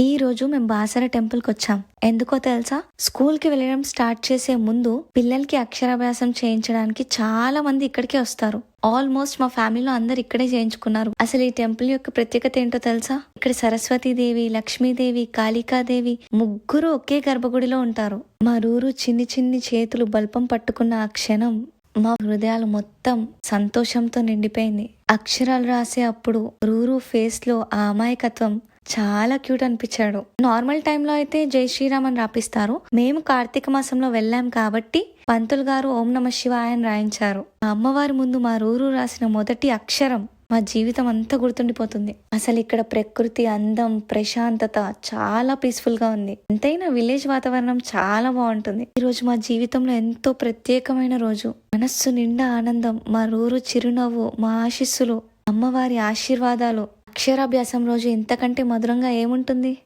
ఈ రోజు మేము బాసర టెంపుల్కి వచ్చాం ఎందుకో తెలుసా? స్కూల్కి వెళ్ళడం స్టార్ట్ చేసే ముందు పిల్లలకి అక్షరాభ్యాసం చేయించడానికి చాలా మంది ఇక్కడికే వస్తారు. ఆల్మోస్ట్ మా ఫ్యామిలీలో అందరు ఇక్కడే చేయించుకున్నారు. అసలు ఈ టెంపుల్ యొక్క ప్రత్యేకత ఏంటో తెలుసా? ఇక్కడ సరస్వతీదేవి లక్ష్మీదేవి కాళికాదేవి ముగ్గురు ఒకే గర్భగుడిలో ఉంటారు. మా రూరు చిన్ని చిన్ని చేతులు బల్పం పట్టుకున్న ఆ క్షణం మా హృదయాలు మొత్తం సంతోషంతో నిండిపోయింది. అక్షరాలు రాసే అప్పుడు రూరు ఫేస్లో ఆ అమాయకత్వం చాలా క్యూట్ అనిపించాడు. నార్మల్ టైంలో అయితే జై శ్రీరామ్ అని రాపిస్తారు. మేము కార్తీక మాసంలో వెళ్ళాం కాబట్టి పంతులు గారు ఓం నమ శివాయ అని రాయించారు. మా అమ్మవారి ముందు మా రూరు రాసిన మొదటి అక్షరం మా జీవితం అంతా గుర్తుండిపోతుంది. అసలు ఇక్కడ ప్రకృతి అందం ప్రశాంతత చాలా పీస్ఫుల్గా ఉంది. ఎంతైనా విలేజ్ వాతావరణం చాలా బాగుంటుంది. ఈ రోజు మా జీవితంలో ఎంతో ప్రత్యేకమైన రోజు. మనస్సు నిండా ఆనందం మా రూరు చిరునవ్వు మా ఆశీస్సులు అమ్మవారి ఆశీర్వాదాలు. అక్షరాభ్యాసం రోజు ఇంతకంటే మధురంగా ఏముంటుంది?